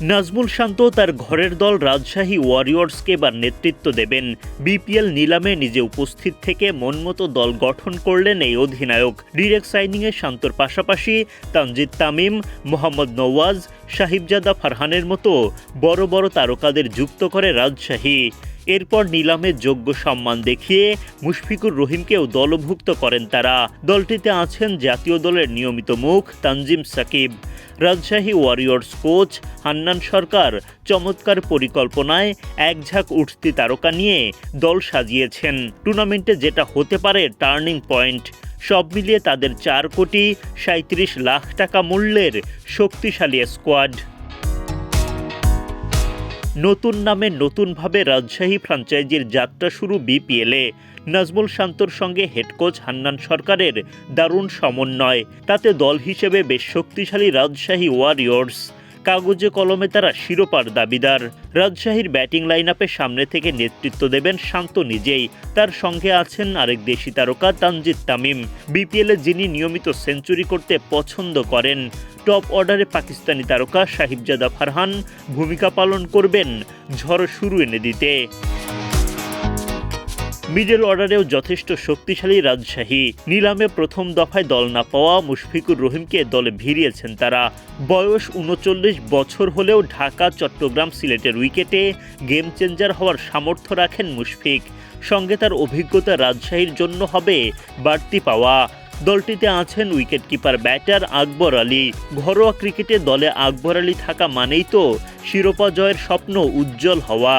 নাজমুল শান্ত তার ঘরের দল রাজশাহী ওয়ারিয়র্সকে এবার নেতৃত্ব দেবেন। বিপিএল নিলামে নিজে উপস্থিত থেকে মনমতো দল গঠন করলেন এই অধিনায়ক। ডিরেক্ট সাইনিংয়ে শান্তর পাশাপাশি তানজিদ তামিম, মোহাম্মদ নওয়াজ সাহিবজাদা ফারহানের মতো বড় বড় তারকাদের যুক্ত করে রাজশাহী। এরপর নিলামে যোগ্য সম্মান দেখিয়ে মুশফিকুর রহিমকেও দলভুক্ত করেন তারা। দলটিতে আছেন জাতীয় দলের নিয়মিত মুখ তানজিম সাকিব। রাজশাহী ওয়ারিয়র্স কোচ হান্নান সরকার চমৎকার পরিকল্পনায় একঝাঁক উঠতি তারকা নিয়ে দল সাজিয়েছেন। টুর্নামেন্টে যেটা হতে পারে টার্নিং পয়েন্ট। সব মিলিয়ে তাদের চার কোটি সাঁত্রিশ লাখ টাকা মূল্যের শক্তিশালী স্কোয়াড নতুন নামে নতুনভাবে রাজশাহী ফ্র্যাঞ্চাইজির যাত্রা শুরু বিপিএলে নাজমুল শান্তর সঙ্গে হেড কোচ হান্নান সরকারের দারুণ সমন্বয়। তাতে দল হিসেবে বেশ শক্তিশালী রাজশাহী ওয়ারিয়র্স। কাগজে কলমে তারা শিরোপার দাবিদার। রাজশাহীর ব্যাটিং লাইন আপে সামনে থেকে নেতৃত্ব দেবেন শান্ত নিজেই। তার সঙ্গে আছেন আরেক দেশি তারকা তানজিদ তামিম। বিপিএলে যিনি নিয়মিত সেঞ্চুরি করতে পছন্দ করেন, টপ অর্ডারে পাকিস্তানি তারকা সাহিবজাদা ফারহান ভূমিকা পালন করবেন ঝড় শুরু এনে দিতে। মিডল অর্ডারেও যথেষ্ট শক্তিশালী রাজশাহী। নিলামে প্রথম দফায় দল না পাওয়া মুশফিকুর রহিমকে দলে ভিড়িয়েছেন তারা। বয়স উনচল্লিশ বছর হলেও ঢাকা, চট্টগ্রাম সিলেটের উইকেটে গেম চেঞ্জার হওয়ার সামর্থ্য রাখেন মুশফিক। সঙ্গে তার অভিজ্ঞতা রাজশাহীর জন্য হবে বাড়তি পাওয়া। দলটিতে আছেন wicket keeper batter Akbar Ali. ঘরোয়া ক্রিকেটে দলে আকবর আলী থাকা মানেই তো শিরোপা জয়ের স্বপ্ন উজ্জ্বল হওয়া।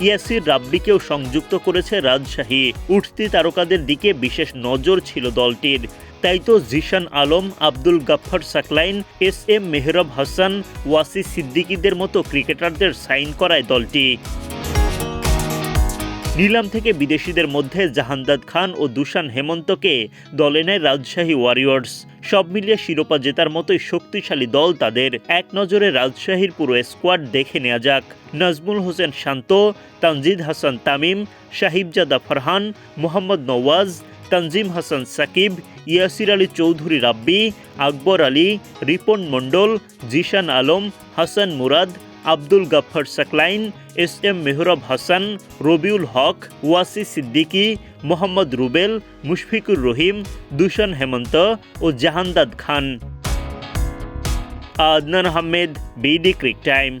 ইয়াসির রাব্বিকেও সংযুক্ত করেছে রাজশাহী। উঠতি তারকাদের দিকে বিশেষ নজর ছিল দলটির। তাই তো জিশান আলম, আব্দুল গাফফার সাকলাইন, এস এম মেহরব হাসান ওয়াসি সিদ্দিকিদের মতো ক্রিকেটারদের সাইন করায় দলটি। নিলাম থেকে বিদেশিদের মধ্যে জাহান্দাদ খান ও দুশান হেমন্তকে দলে নেয় রাজশাহী ওয়ারিয়র্স। সব মিলিয়ে শিরোপা জেতার মতোই শক্তিশালী দল তাদের। এক নজরে রাজশাহীর পুরো স্কোয়াড দেখে নেওয়া যাক। নাজমুল হোসেন শান্ত, তানজিদ হাসান তামিম, সাহিবজাদা ফরহান, মোহাম্মদ নওয়াজ, তানজিম হাসান সাকিব, ইয়াসির আলী চৌধুরী রাব্বি, আকবর আলী, রিপন মণ্ডল, জিশান আলম, হাসান মুরাদ আব্দুল গাফফার সাকলাইন, এস এম মেহরব হাসান, রবিউল হক, ওয়াসি সিদ্দিকী, মোহাম্মদ রুবেল, মুশফিকুর রহিম দূষণ হেমন্ত ও Jahandad Khan. Adnan Ahmed, BD cric time.